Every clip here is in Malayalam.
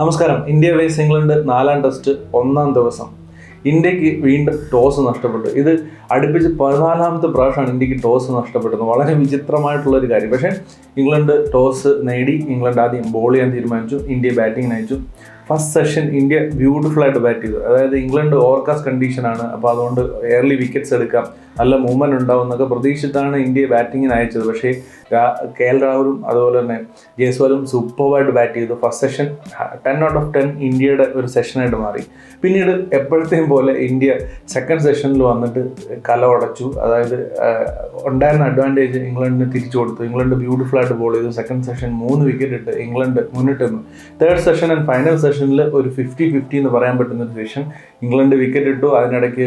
നമസ്കാരം. ഇന്ത്യ വേസ് ഇംഗ്ലണ്ട് നാലാം ടെസ്റ്റ് ഒന്നാം ദിവസം. ഇന്ത്യയ്ക്ക് വീണ്ടും ടോസ് നഷ്ടപ്പെട്ടു. ഇത് അടുപ്പിച്ച് പതിനാലാമത്തെ പ്രാവശ്യമാണ് ഇന്ത്യയ്ക്ക് ടോസ് നഷ്ടപ്പെട്ടത്. വളരെ വിചിത്രമായിട്ടുള്ള ഒരു കാര്യം. പക്ഷേ ഇംഗ്ലണ്ട് ടോസ് നേടി. ഇംഗ്ലണ്ട് ആദ്യം ബോൾ ചെയ്യാൻ തീരുമാനിച്ചു. ഇന്ത്യ ബാറ്റിംഗ് അയച്ചു. ഫസ്റ്റ് സെഷൻ ഇന്ത്യ ബ്യൂട്ടിഫുൾ ആയിട്ട് ബാറ്റ് ചെയ്തു. അതായത് ഇംഗ്ലണ്ട് ഓവർകാസ്റ്റ് കണ്ടീഷനാണ് അപ്പോൾ അതുകൊണ്ട് എയർലി വിക്കറ്റ്സ് എടുക്കാം. നല്ല മൂവ്മെന്റ് ഉണ്ടാവും എന്നൊക്കെ പ്രതീക്ഷിച്ചിട്ടാണ് ഇന്ത്യയെ ബാറ്റിങ്ങിന് അയച്ചത്. പക്ഷേ കെ എൽ രാഹുലും അതുപോലെ തന്നെ ജയ്സ്വാലും സൂപ്പർവായിട്ട് ബാറ്റ് ചെയ്തു. First session ten out of ten ഇന്ത്യയുടെ ഒരു സെഷനായിട്ട് മാറി. പിന്നീട് എപ്പോഴത്തെയും പോലെ ഇന്ത്യ സെക്കൻഡ് സെഷനിൽ വന്നിട്ട് കല ഉടച്ചു. അതായത് ഉണ്ടായിരുന്ന അഡ്വാന്റേജ് ഇംഗ്ലണ്ടിന് തിരിച്ചു കൊടുത്തു. ഇംഗ്ലണ്ട് ബ്യൂട്ടിഫുൾ ആയിട്ട് ബോൾ ചെയ്തു. സെക്കൻഡ് സെഷൻ മൂന്ന് വിക്കറ്റ് ഇട്ട് ഇംഗ്ലണ്ട് മുന്നിട്ട് നിന്നു. തേർഡ് സെഷൻ ആൻഡ് ഫൈനൽ സെഷനിൽ ഒരു ഫിഫ്റ്റി ഫിഫ്റ്റി എന്ന് പറയാൻ പറ്റുന്ന സെഷൻ ഇംഗ്ലണ്ട് വിക്കറ്റ് ഇട്ടു. അതിനിടയ്ക്ക്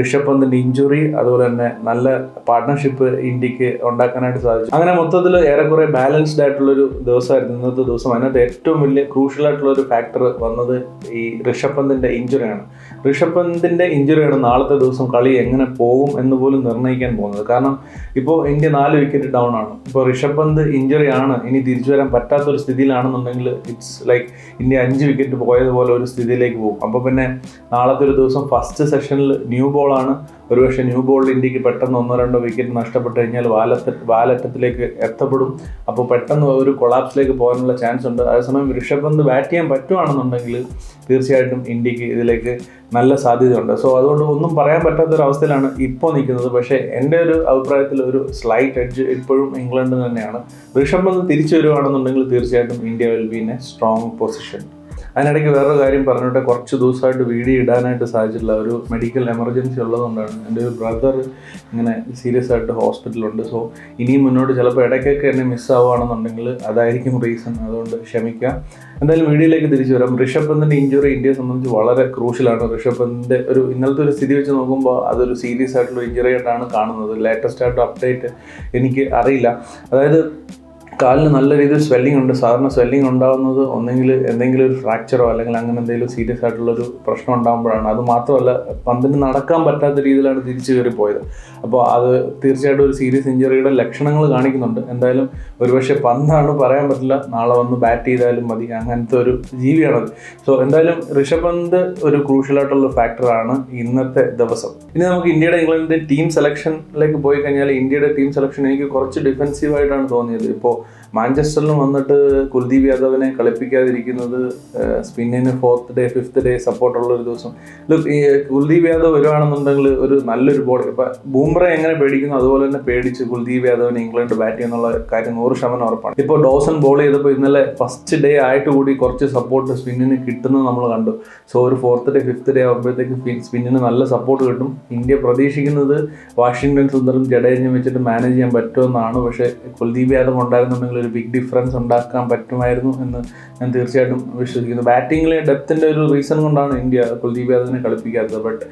ഋഷഭ് പന്തിന്റെ ഇഞ്ചുറി അതുപോലെ തന്നെ നല്ല പാർട്ട്ണർഷിപ്പ് ഇന്ത്യയ്ക്ക് ഉണ്ടാക്കാനായിട്ട് സാധിച്ചു. അങ്ങനെ മൊത്തത്തിൽ ഏറെക്കുറെ ബാലൻസ്ഡ് ആയിട്ടുള്ളൊരു ദിവസമായിരുന്നു ഇന്നത്തെ ദിവസം. അതിനകത്ത് ഏറ്റവും വലിയ ക്രൂഷ്യൽ ആയിട്ടുള്ള ഒരു ഫാക്ടർ വന്നത് ഈ ഋഷഭ് പന്തിന്റെ ഇഞ്ചുറിയാണ് ഋഷഭ് പന്തിന്റെ ഇഞ്ചുറിയാണ് നാളത്തെ ദിവസം കളി എങ്ങനെ പോകും എന്ന് പോലും നിർണയിക്കാൻ പോകുന്നത്. കാരണം ഇപ്പോൾ ഇന്ത്യ നാല് വിക്കറ്റ് ഡൗൺ ആണ്. ഇപ്പോൾ ഋഷഭ് പന്ത് ഇഞ്ചുറി ആണ്. ഇനി തിരിച്ചു വരാൻ പറ്റാത്ത ഒരു സ്ഥിതിയിലാണെന്നുണ്ടെങ്കിൽ ഇറ്റ്സ് ലൈക്ക് ഇന്ത്യ അഞ്ച് വിക്കറ്റ് പോയതുപോലെ ഒരു സ്ഥിതിയിലേക്ക് പോകും. അപ്പോൾ പിന്നെ നാളത്തെ ദിവസം ഫസ്റ്റ് സെഷനിൽ ന്യൂ ബോളാണ് ഒരുപക്ഷെ ന്യൂ ബോളിൽ ഇന്ത്യയ്ക്ക് പെട്ടെന്ന് ഒന്നോ രണ്ടോ വിക്കറ്റ് നഷ്ടപ്പെട്ട് കഴിഞ്ഞാൽ വാലത്ത് വാലറ്റത്തിലേക്ക് എത്തപ്പെടും. അപ്പോൾ പെട്ടെന്ന് ഒരു കൊളാപ്സിലേക്ക് പോകാനുള്ള ചാൻസ് ഉണ്ട്. അതേസമയം ഋഷഭ് പന്ത് ബാറ്റ് ചെയ്യാൻ പറ്റുവാണെന്നുണ്ടെങ്കിൽ തീർച്ചയായിട്ടും ഇന്ത്യയ്ക്ക് ഇതിലേക്ക് നല്ല സാധ്യതയുണ്ട്. സോ അതുകൊണ്ട് ഒന്നും പറയാൻ പറ്റാത്ത ഒരു അവസ്ഥയിലാണ് ഇപ്പോൾ നിൽക്കുന്നത്. പക്ഷേ എന്റെ ഒരു അഭിപ്രായത്തിൽ ഒരു സ്ലൈറ്റ് എഡ്ജ് ഇപ്പോഴും ഇംഗ്ലണ്ടിൽ തന്നെയാണ്. ഋഷഭ് പന്ത് തിരിച്ചു വരുവാണെന്നുണ്ടെങ്കിൽ തീർച്ചയായിട്ടും India will be in a strong position അതിനിടയ്ക്ക് വേറൊരു കാര്യം പറഞ്ഞിട്ട് കുറച്ച് ദിവസമായിട്ട് വീഡിയോ ഇടാനായിട്ട് സാധിച്ചിട്ടില്ല. ഒരു മെഡിക്കൽ എമർജൻസി ഉള്ളതുകൊണ്ടാണ്. എന്റെ ഒരു ബ്രദർ ഇങ്ങനെ സീരിയസ് ആയിട്ട് ഹോസ്പിറ്റലുണ്ട് സോ ഇനിയും മുന്നോട്ട് ചിലപ്പോൾ ഇടയ്ക്കൊക്കെ എന്നെ മിസ്സാവുകയാണെന്നുണ്ടെങ്കിൽ അതായിരിക്കും റീസൺ അതുകൊണ്ട് ക്ഷമിക്കുക. എന്തായാലും വീഡിയോയിലേക്ക് തിരിച്ചു വരാം. ഋഷഭ് പന്തിന്റെ ഇഞ്ചുറി ഇന്ത്യയെ സംബന്ധിച്ച് വളരെ ക്രൂഷ്യലാണ് ഋഷഭ് പന്തിന്റെ ഒരു ഇന്നലത്തെ ഒരു സ്ഥിതി വെച്ച് നോക്കുമ്പോൾ അതൊരു സീരിയസ് ആയിട്ടുള്ള ഇഞ്ചുറി ആയിട്ടാണ് കാണുന്നത്. ലേറ്റസ്റ്റ് ആയിട്ട് അപ്ഡേറ്റ് എനിക്ക് അറിയില്ല. അതായത് കാലിന് നല്ല രീതിയിൽ സ്വെല്ലിംഗ് ഉണ്ട്. സാധാരണ സ്വെല്ലിംഗ് ഉണ്ടാകുന്നത് ഒന്നെങ്കിൽ എന്തെങ്കിലും ഒരു ഫ്രാക്ചറോ അല്ലെങ്കിൽ അങ്ങനെ എന്തെങ്കിലും സീരിയസ് ആയിട്ടുള്ളൊരു പ്രശ്നം ഉണ്ടാകുമ്പോഴാണ് അത് മാത്രമല്ല പന്തിന് നടക്കാൻ പറ്റാത്ത രീതിയിലാണ് തിരിച്ചു കയറി പോയത്. അപ്പോൾ അത് തീർച്ചയായിട്ടും ഒരു സീരിയസ് ഇഞ്ചുറിയുടെ ലക്ഷണങ്ങൾ കാണിക്കുന്നുണ്ട്. എന്തായാലും ഒരുപക്ഷെ പന്താണ് പറയാൻ പറ്റില്ല. നാളെ വന്ന് ബാറ്റ് ചെയ്താലും മതി. അങ്ങനത്തെ ഒരു ജീവിയാണത്. സോ എന്തായാലും ഋഷഭ് പന്ത് ഒരു ക്രൂഷ്യലായിട്ടുള്ള ഫാക്ടറാണ് ഇന്നത്തെ ദിവസം. ഇനി നമുക്ക് ഇന്ത്യയുടെ ഇംഗ്ലണ്ടിന്റെ ടീം സെലക്ഷനിലേക്ക് പോയി കഴിഞ്ഞാൽ ഇന്ത്യയുടെ ടീം സെലക്ഷൻ എനിക്ക് കുറച്ച് ഡിഫെൻസീവ് ആയിട്ടാണ് തോന്നിയത്. ഇപ്പോൾ മാഞ്ചസ്റ്ററിലും വന്നിട്ട് കുൽദീപ് യാദവിനെ കളിപ്പിക്കാതിരിക്കുന്നത് സ്പിന്നിന് ഫോർത്ത് ഡേ ഫിഫ്ത്ത് ഡേ സപ്പോർട്ടുള്ള ഒരു ദിവസം. കുൽദീപ് യാദവ് വരുവാണെന്നുണ്ടെങ്കിൽ ഒരു നല്ലൊരു ബോൾ ഇപ്പം ബൂംറ എങ്ങനെ പേടിക്കുന്നു? അതുപോലെ തന്നെ പേടിച്ച് കുൽദീപ് യാദവിനെ ഇംഗ്ലണ്ട് ബാറ്റ് ചെയ്യുന്നുള്ള കാര്യം നൂറ് ശതമാനം ഉറപ്പാണ്. ഇപ്പോൾ ഡോസൺ ബോൾ ചെയ്തപ്പോൾ ഇന്നലെ ഫസ്റ്റ് ഡേ ആയിട്ട് കൂടി കുറച്ച് സപ്പോർട്ട് സ്പിന്നിന് കിട്ടുന്നത് നമ്മൾ കണ്ടു. സോ ഒരു ഫോർത്ത് ഡേ ഫിഫ്ത്ത് ഡേ ആകുമ്പോഴത്തേക്ക് സ്പിന്നിന് നല്ല സപ്പോർട്ട് കിട്ടും. ഇന്ത്യ പ്രതീക്ഷിക്കുന്നത് വാഷിംഗ്ടൺ സുന്ദറും ജഡേജയും വെച്ചിട്ട് മാനേജ് ചെയ്യാൻ പറ്റുമെന്നാണ്. പക്ഷേ കുൽദീപ് യാദവ് ഉണ്ടായിരുന്നുണ്ടെങ്കിൽ ഒരു ബിഗ് ഡിഫറൻസ് ഉണ്ടാക്കാൻ പറ്റുമായിരുന്നു എന്ന് ഞാൻ തീർച്ചയായിട്ടും വിശ്വസിക്കുന്നു. ബാറ്റിങ്ങിലെ ഡെപ്തിന്റെ ഒരു റീസൺ കൊണ്ടാണ് ഇന്ത്യ കുൽദീപ് യാദവിനെ കളിപ്പിക്കാത്തത്. ബട്ട്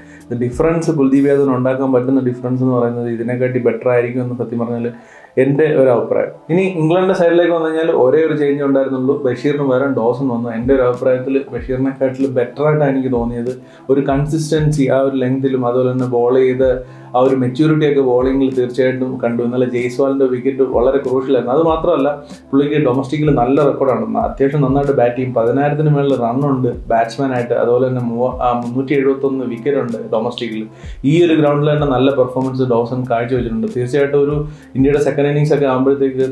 ഡിഫറൻസ് കുൽദീപ് യാദവിന് ഉണ്ടാക്കാൻ പറ്റുന്ന ഡിഫറൻസ് എന്ന് പറയുന്നത് ഇതിനെക്കാട്ടി ബെറ്റർ ആയിരിക്കും എന്ന് സത്യം പറഞ്ഞാൽ എന്റെ ഒരു അഭിപ്രായം. ഇനി ഇംഗ്ലണ്ടിന്റെ സൈഡിലേക്ക് വന്നു കഴിഞ്ഞാൽ ഒരേ ഒരു ചേഞ്ച് ഉണ്ടായിരുന്നുള്ളൂ. ബഷീറിന് പകരം ഡോസൺ വന്നു. എന്റെ ഒരു അഭിപ്രായത്തിൽ ബഷീറിനെക്കാട്ടിൽ ബെറ്റർ ആയിട്ടാണ് എനിക്ക് തോന്നിയത്. ഒരു കൺസിസ്റ്റൻസി ആ ഒരു ലെങ്തിലും അതുപോലെ തന്നെ ബോൾ ചെയ്ത് ആ ഒരു മെച്യൂരിറ്റി ഒക്കെ ബോളിങ്ങിൽ തീർച്ചയായിട്ടും കണ്ടു. ഇന്നലെ ജയ്സ്വാളിന്റെ വിക്കറ്റ് വളരെ ക്രൂഷ്യലായിരുന്നു അത് മാത്രമല്ല പുള്ളിക്ക് ഡൊമസ്റ്റിക്കിൽ നല്ല റെക്കോർഡാണ് അത്യാവശ്യം നന്നായിട്ട് ബാറ്റ് ചെയ്യും. പതിനായിരത്തിന് മേളിൽ റണ്ണുണ്ട് ബാറ്റ്സ്മാൻ ആയിട്ട്. അതുപോലെ തന്നെ മൂവ മുന്നൂറ്റി എഴുപത്തൊന്ന് വിക്കറ്റ് ഉണ്ട് ഡൊമസ്റ്റിക്കിൽ ഈ ഒരു ഗ്രൗണ്ടിൽ തന്നെ നല്ല പെർഫോമൻസ് ഡോസൺ കാഴ്ചവെച്ചിട്ടുണ്ട്. തീർച്ചയായിട്ടും ഒരു ഇന്ത്യയുടെ സെക്കൻഡ് ഇന്നിങ്സ് ഒക്കെ ആകുമ്പോഴത്തേക്ക്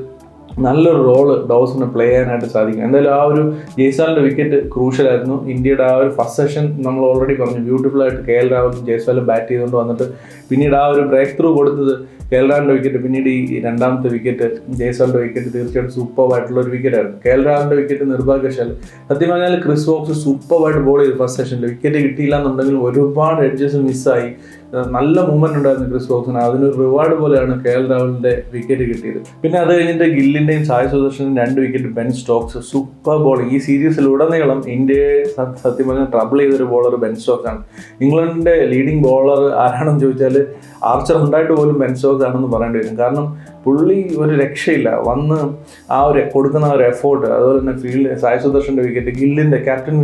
നല്ലൊരു റോൾ ഡോസിന് പ്ലേ ചെയ്യാനായിട്ട് സാധിക്കും. എന്തായാലും ആ ഒരു ജയ്സാലിന്റെ വിക്കറ്റ് ക്രൂഷ്യലായിരുന്നു ഇന്ത്യയുടെ ആ ഒരു ഫസ്റ്റ് സെഷൻ നമ്മൾ ഓൾറെഡി പറഞ്ഞു. ബ്യൂട്ടിഫുൾ ആയിട്ട് കെ എൽ രാഹുലും ജയ്സാലും ബാറ്റ് ചെയ്തുകൊണ്ട് വന്നിട്ട് പിന്നീട് ആ ഒരു ബ്രേക്ക് ത്രൂ കൊടുത്തത് കെ എൽ രാഹുലിന്റെ വിക്കറ്റ് പിന്നീട് ഈ രണ്ടാമത്തെ വിക്കറ്റ് ജയ്സാലിന്റെ വിക്കറ്റ് തീർച്ചയായിട്ടും സൂപ്പർ ആയിട്ടുള്ള ഒരു വിക്കറ്റ് ആയിരുന്നു. കെ എൽ രാഹുലിന്റെ വിക്കറ്റ് നിർഭാഗ്യശാൽ സത്യം പറഞ്ഞാൽ ക്രിസ് വോക്സ് സൂപ്പറായിട്ട് ബോൾ ചെയ്തു ഫസ്റ്റ് സെഷനിൽ വിക്കറ്റ് കിട്ടിയില്ല എന്നുണ്ടെങ്കിൽ ഒരുപാട് എഡ്ജസ് മിസ്സായി നല്ല മൂവ്മെന്റ് ഉണ്ടായിരുന്നു ക്രിസ് വോക്സിന്. അതിനൊരു റിവാർഡ് പോലെയാണ് കെ എൽ രാഹുലിന്റെ വിക്കറ്റ് കിട്ടിയത്. പിന്നെ അത് കഴിഞ്ഞിട്ട് ഗില്ലിന്റെയും സായ് സുദർശനും രണ്ട് wicket Ben Stokes super bowling ഈ സീരീസിൽ ഉടനീളം ഇന്ത്യയെ സത്യം പറഞ്ഞാൽ ട്രബിൾ ചെയ്തൊരു ബോളർ ബെൻ സ്റ്റോക്സ് ആണ്. ഇംഗ്ലണ്ടിന്റെ ലീഡിംഗ് ബോളർ ആരാണെന്ന് ചോദിച്ചാൽ ആർച്ചർ ഉണ്ടായിട്ട് പോലും ബെൻ ആണെന്ന് പറയേണ്ടി വരും. കാരണം പുള്ളി ഒരു രക്ഷയില്ല. വന്ന് ആ ഒരു കൊടുക്കുന്ന ഒരു എഫോർട്ട് അതുപോലെ തന്നെ ഫീൽഡ് സായ സുദർശന്റെ വിക്കറ്റ് ഗില്ലിന്റെ ക്യാപ്റ്റൻ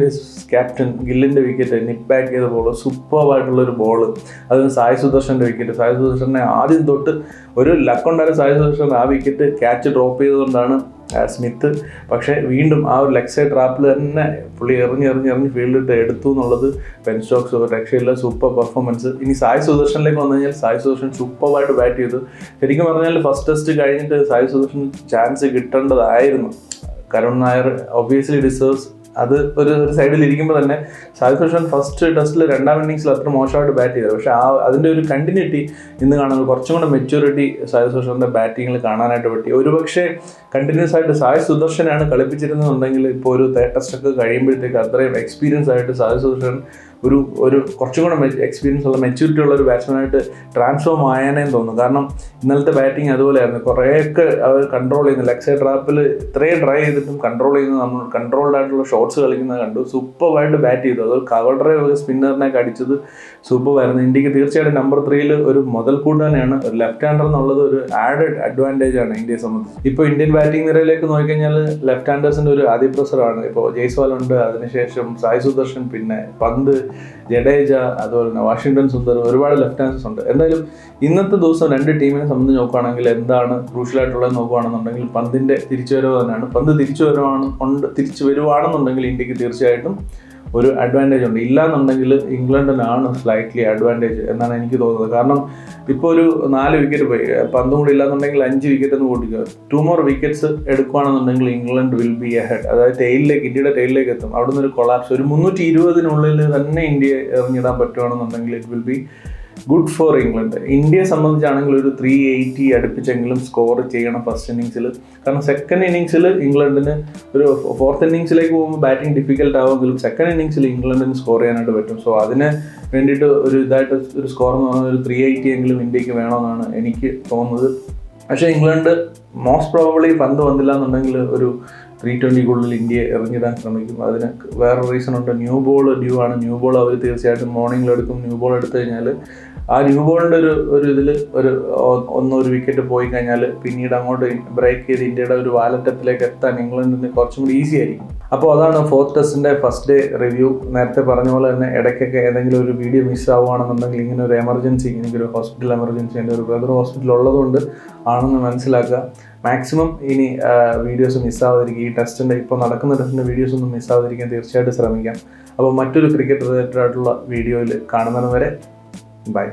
ക്യാപ്റ്റൻ ഗില്ലിന്റെ വിക്കറ്റ് നിപ് ബാക്ക് ചെയ്ത ബോൾ സൂപ്പറായിട്ടുള്ള ഒരു ബോൾ അതിന് സായി സുദർശന്റെ വിക്കറ്റ് സായി സുദർശനെ ആദ്യം തൊട്ട് ഒരു ലക്കുണ്ടായ സായി സുദർശൻ ആ വിക്കറ്റ് ക്യാച്ച് ഡ്രോപ്പ് ചെയ്തുകൊണ്ടാണ് സ്മിത്ത്. പക്ഷേ വീണ്ടും ആ ഒരു ലെഗ് സൈഡ് ട്രാപ്പിൽ തന്നെ പുള്ളി എറിഞ്ഞ് എറിഞ്ഞ് എറിഞ്ഞ് ഫീൽഡിട്ട് എടുത്തു എന്നുള്ളത് ബെൻ സ്റ്റോക്സ് ഒരു സൂപ്പർ പെർഫോമൻസ്. ഇനി സായ് സുദർശനിലേക്ക് വന്നു കഴിഞ്ഞാൽ സായ് സുദർശൻ സൂപ്പറായിട്ട് ബാറ്റ് ചെയ്തു. ശരിക്കും പറഞ്ഞാൽ ഫസ്റ്റ് ടെസ്റ്റ് കഴിഞ്ഞിട്ട് സായ് സുദർശൻ ചാൻസ് കിട്ടേണ്ടതായിരുന്നു. കരുൺ നായർ ഒബ്വിയസ്ലി ഡിസേർവ്സ് അത് ഒരു സൈഡിൽ ഇരിക്കുമ്പോൾ തന്നെ ഷാഹിദ് സുദർശൻ ഫസ്റ്റ് ടെസ്റ്റിൽ രണ്ടാം ഇന്നിങ്സിൽ അത്ര മോശമായിട്ട് ബാറ്റ് ചെയ്തത്. പക്ഷേ ആ അതിന്റെ ഒരു കണ്ടിന്യൂറ്റി ഇന്ന് കാണുന്നത് കുറച്ചും കൂടെ മെച്യൂരിറ്റി സായി സുദർശന്റെ ബാറ്റിങ്ങിൽ കാണാനായിട്ട് പറ്റി. ഒരുപക്ഷെ കണ്ടിന്യൂസ് ആയിട്ട് സായ് സുദർശനാണ് കളിപ്പിച്ചിരുന്നതെന്നുണ്ടെങ്കിൽ ഇപ്പോൾ ഒരു ടെസ്റ്റ് ഒക്കെ കഴിയുമ്പോഴത്തേക്ക് അത്രയും എക്സ്പീരിയൻസ് ആയിട്ട് സായ് സുദർശൻ ഒരു ഒരു കുറച്ചും കൂടെ എക്സ്പീരിയൻസ് ഉള്ള മെച്യൂരിറ്റി ഉള്ള ഒരു ബാറ്റ്സ്മാനായിട്ട് ട്രാൻസ്ഫോം ആയാനേന്ന് തോന്നുന്നു. കാരണം ഇന്നലത്തെ ബാറ്റിംഗ് അതുപോലെയായിരുന്നു. കുറേയൊക്കെ അവർ കൺട്രോൾ ചെയ്യുന്നു. ലെഗ് സൈഡ് ട്രാപ്പിൽ ഇത്രയും ട്രൈ ചെയ്തിട്ടും കൺട്രോൾ ചെയ്യുന്നത് നമ്മൾ കൺട്രോൾഡ് ആയിട്ടുള്ള ഷോട്ട്സ് കളിക്കുന്നത് കണ്ടു. സൂപ്പറായിട്ട് ബാറ്റ് ചെയ്തു. അത് കവർ ഡ്രൈവ് സ്പിന്നറിനെ അടിച്ചത് സൂപ്പറായിരുന്നു ഇന്ത്യയ്ക്ക് തീർച്ചയായിട്ടും നമ്പർ ത്രീയിൽ ഒരു മുതൽക്കൂട്ട് തന്നെയാണ്. ഒരു ലെഫ്റ്റ് ഹാൻഡർ എന്നുള്ളത് ഒരു ആഡഡ് അഡ്വാന്റേജ് ആണ് ഇന്ത്യയെ സംബന്ധിച്ച്. ഇപ്പോൾ ഇന്ത്യൻ ബാറ്റിംഗ് നിരയിലേക്ക് നോക്കിക്കഴിഞ്ഞാൽ ലെഫ്റ്റ് ഹാൻഡേഴ്സിന്റെ ഒരു അതിപ്രസരമാണ് ഇപ്പോൾ ജയ്സ്വാൽ ഉണ്ട്. അതിനുശേഷം സായ് സുദർശൻ പിന്നെ പന്ത് ജഡേജ അതുപോലെ തന്നെ വാഷിങ്ടൺ സുന്ദർ ഒരുപാട് ലെഫ്റ്റ് ഹാൻഡ്സ് ഉണ്ട്. എന്തായാലും ഇന്നത്തെ ദിവസം രണ്ട് ടീമിനെ സംബന്ധിച്ച് നോക്കുകയാണെങ്കിൽ എന്താണ് ക്രൂഷ്യലായിട്ടുള്ളത് നോക്കുകയാണെന്നുണ്ടെങ്കിൽ പന്തിന്റെ തിരിച്ചുവരവ് തന്നെയാണ്. പന്ത് തിരിച്ചു വരുവാണ് ഉണ്ട് തിരിച്ചു വരുവാണെന്നുണ്ടെങ്കിൽ ഇന്ത്യയ്ക്ക് തീർച്ചയായിട്ടും ഒരു അഡ്വാന്റേജ് ഉണ്ട്. ഇല്ലാന്നുണ്ടെങ്കിൽ ഇംഗ്ലണ്ടിനാണ് സ്ലൈറ്റ്ലി അഡ്വാന്റേജ് എന്നാണ് എനിക്ക് തോന്നുന്നത്. കാരണം ഇപ്പോൾ ഒരു നാല് വിക്കറ്റ് പോയി. പന്തും കൂടി ഇല്ലാന്നുണ്ടെങ്കിൽ അഞ്ച് വിക്കറ്റ് എന്ന് കൂട്ടിക്കുക ടു മോർ വിക്കറ്റ്സ് എടുക്കുകയാണെന്നുണ്ടെങ്കിൽ England will be ahead അതായത് ടെയിലിലേക്ക് ഇന്ത്യയുടെ ടെയിലിലേക്ക് എത്തും. അവിടെ നിന്ന് ഒരു കൊളാപ്സ് ഒരു മുന്നൂറ്റി ഇരുപതിനുള്ളിൽ തന്നെ ഇന്ത്യയെ എറിഞ്ഞിടാൻ പറ്റുകയാണെന്നുണ്ടെങ്കിൽ it will be good for England ഇന്ത്യയെ സംബന്ധിച്ചാണെങ്കിൽ ഒരു ത്രീ എയ്റ്റി അടുപ്പിച്ചെങ്കിലും സ്കോർ ചെയ്യണം ഫസ്റ്റ് ഇന്നിങ്സിൽ കാരണം സെക്കൻഡ് ഇന്നിങ്സിൽ ഇംഗ്ലണ്ടിന് ഒരു ഫോർത്ത് ഇന്നിങ്സിലേക്ക് പോകുമ്പോൾ ബാറ്റിംഗ് ഡിഫിക്കൽട്ട് ആവുമെങ്കിലും സെക്കൻഡ് ഇന്നിങ്സിൽ ഇംഗ്ലണ്ടിന് സ്കോർ ചെയ്യാനായിട്ട് പറ്റും. സോ അതിന് വേണ്ടിയിട്ട് ഒരു ഇതായിട്ട് ഒരു സ്കോർ എന്ന് പറഞ്ഞാൽ ഒരു ത്രീ എയ്റ്റി എങ്കിലും ഇന്ത്യയ്ക്ക് വേണമെന്നാണ് എനിക്ക് തോന്നുന്നത്. പക്ഷേ ഇംഗ്ലണ്ട് മോസ്റ്റ് പ്രോബബ്ലി പന്ത് വന്നില്ല എന്നുണ്ടെങ്കിൽ ഒരു ത്രീ ട്വന്റിക്കുള്ളിൽ ഇന്ത്യയെ ഇറങ്ങിടാൻ ശ്രമിക്കും. അതിന് വേറെ റീസൺ ഉണ്ട്. ന്യൂ ബോൾ ഡ്യൂ ആണ്. ന്യൂ ബോൾ അവർ തീർച്ചയായിട്ടും മോർണിംഗിൽ എടുക്കും. ന്യൂ ബോൾ എടുത്തു കഴിഞ്ഞാൽ ആ ന്യൂ ബോളിന്റെ ഒരു ഒരു ഇതിൽ ഒരു ഒന്നൊരു വിക്കറ്റ് പോയി കഴിഞ്ഞാൽ പിന്നീട് അങ്ങോട്ട് ബ്രേക്ക് ചെയ്ത് ഇന്ത്യയുടെ ഒരു വാലറ്റത്തിലേക്ക് എത്താൻ ഇംഗ്ലണ്ടിന് കുറച്ചും കൂടി ഈസി ആയിരിക്കും. അപ്പോൾ അതാണ് ഫോർത്ത് ടെസ്റ്റിന്റെ ഫസ്റ്റ് ഡേ റിവ്യൂ നേരത്തെ പറഞ്ഞ പോലെ തന്നെ ഇടയ്ക്കൊക്കെ ഏതെങ്കിലും ഒരു വീഡിയോ മിസ് ആവുകയാണെന്നുണ്ടെങ്കിൽ ഇങ്ങനെ ഒരു എമർജൻസി എനിക്കൊരു ഹോസ്പിറ്റൽ എമർജൻസി എന്റെ ഒരു ബ്രദർ ഹോസ്പിറ്റൽ ഉള്ളതുകൊണ്ട് ആണെന്ന് മനസ്സിലാക്കുക. മാക്സിമം ഇനി വീഡിയോസ് മിസ്സാവാതിരിക്കുക ഈ ടെസ്റ്റിന്റെ ഇപ്പോൾ നടക്കുന്ന ടെസ്റ്റിന്റെ വീഡിയോസ് ഒന്നും മിസ്സാവാതിരിക്കാൻ തീർച്ചയായിട്ടും ശ്രമിക്കാം. അപ്പോൾ മറ്റൊരു ക്രിക്കറ്റ് റിലേറ്റഡ് ആയിട്ടുള്ള വീഡിയോയിൽ കാണുന്നതിന് വരെ ബൈ